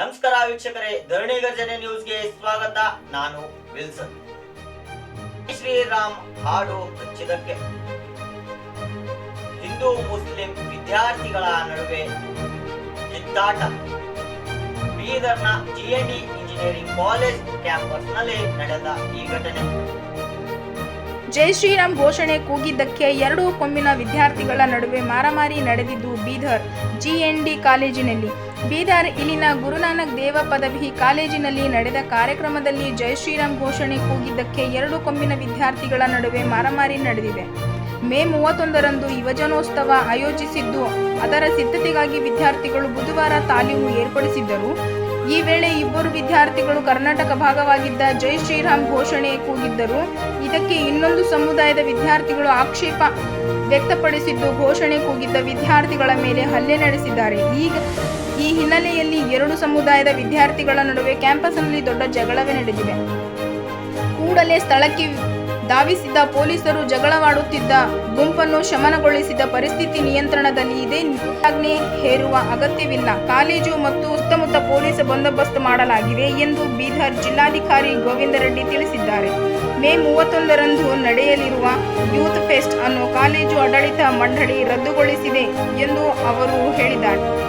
ನಮಸ್ಕಾರ ವೀಕ್ಷಕರೇ, ಧರಣಿ ಗರ್ಜನೆ ನ್ಯೂಸ್ಗೆ ಸ್ವಾಗತ. ನಾನು ವಿಲ್ಸನ್. ಶ್ರೀರಾಮ್ ಹಾಡು ಹಚ್ಚಿದಕ್ಕೆ ಹಿಂದೂ ಮುಸ್ಲಿಂ ವಿದ್ಯಾರ್ಥಿಗಳ ನಡುವೆ ಕಿತ್ತಾಟ. ಬೀದರ್ನ ಜಿಎಡಿ ಇಂಜಿನಿಯರಿಂಗ್ ಕಾಲೇಜ್ ಕ್ಯಾಂಪಸ್ನಲ್ಲಿ ನಡೆದ ಈ ಘಟನೆ. ಜೈ ಶ್ರೀರಾಮ್ ಘೋಷಣೆ ಕೂಗಿದ್ದಕ್ಕೆ ಎರಡು ಕೊಂಬಿನ ವಿದ್ಯಾರ್ಥಿಗಳ ನಡುವೆ ಮಾರಾಮಾರಿ ನಡೆದಿದ್ದು ಬೀದರ್ ಜಿಎನ್ಡಿ ಕಾಲೇಜಿನಲ್ಲಿ. ಬೀದರ್ ಇಲ್ಲಿನ ಗುರುನಾನಕ್ ದೇವ ಪದವಿ ಕಾಲೇಜಿನಲ್ಲಿ ನಡೆದ ಕಾರ್ಯಕ್ರಮದಲ್ಲಿ ಜೈ ಶ್ರೀರಾಮ್ ಘೋಷಣೆ ಕೂಗಿದ್ದಕ್ಕೆ ಎರಡು ಕೊಂಬಿನ ವಿದ್ಯಾರ್ಥಿಗಳ ನಡುವೆ ಮಾರಾಮಾರಿ ನಡೆದಿದೆ. ಮೇ ಮೂವತ್ತೊಂದರಂದು ಯುವಜನೋತ್ಸವ ಆಯೋಜಿಸಿದ್ದು, ಅದರ ಸಿದ್ಧತೆಗಾಗಿ ವಿದ್ಯಾರ್ಥಿಗಳು ಬುಧವಾರ ತಾಲೀಮು ಏರ್ಪಡಿಸಿದ್ದರು. ಈ ವೇಳೆ ಇಬ್ಬರು ವಿದ್ಯಾರ್ಥಿಗಳು ಕರ್ನಾಟಕ ಭಾಗವಾಗಿದ್ದ ಜೈ ಶ್ರೀರಾಮ್ ಘೋಷಣೆ ಕೂಗಿದ್ದರು. ಇದಕ್ಕೆ ಇನ್ನೊಂದು ಸಮುದಾಯದ ವಿದ್ಯಾರ್ಥಿಗಳು ಆಕ್ಷೇಪ ವ್ಯಕ್ತಪಡಿಸಿದ್ದು, ಘೋಷಣೆ ಕೂಗಿದ್ದ ವಿದ್ಯಾರ್ಥಿಗಳ ಮೇಲೆ ಹಲ್ಲೆ ನಡೆಸಿದ್ದಾರೆ. ಈಗ ಹಿನ್ನೆಲೆಯಲ್ಲಿ ಎರಡು ಸಮುದಾಯದ ವಿದ್ಯಾರ್ಥಿಗಳ ನಡುವೆ ಕ್ಯಾಂಪಸ್ನಲ್ಲಿ ದೊಡ್ಡ ಜಗಳವೇ ನಡೆದಿದೆ ಕೂಡಲೇ ಸ್ಥಳಕ್ಕೆ ಧಾವಿಸಿದ್ದ ಪೊಲೀಸರು ಜಗಳವಾಡುತ್ತಿದ್ದ ಗುಂಪನ್ನು ಶಮನಗೊಳಿಸಿದ ಪರಿಸ್ಥಿತಿ ನಿಯಂತ್ರಣದಲ್ಲಿ ಇದೆ ಆಜ್ಞೆ ಹೇರುವ ಅಗತ್ಯವಿಲ್ಲ. ಕಾಲೇಜು ಮತ್ತು ಸುತ್ತಮುತ್ತ ಪೊಲೀಸ್ ಬಂದೋಬಸ್ತ್ ಮಾಡಲಾಗಿದೆ ಎಂದು ಬೀದರ್ ಜಿಲ್ಲಾಧಿಕಾರಿ ಗೋವಿಂದ ರೆಡ್ಡಿ ತಿಳಿಸಿದ್ದಾರೆ. ಮೇ ಮೂವತ್ತೊಂದರಂದು ನಡೆಯಲಿರುವ ಯೂತ್ ಫೆಸ್ಟ್ ಅನ್ನು ಕಾಲೇಜು ಆಡಳಿತ ಮಂಡಳಿ ರದ್ದುಗೊಳಿಸಿದೆ ಎಂದು ಅವರು ಹೇಳಿದ್ದಾರೆ.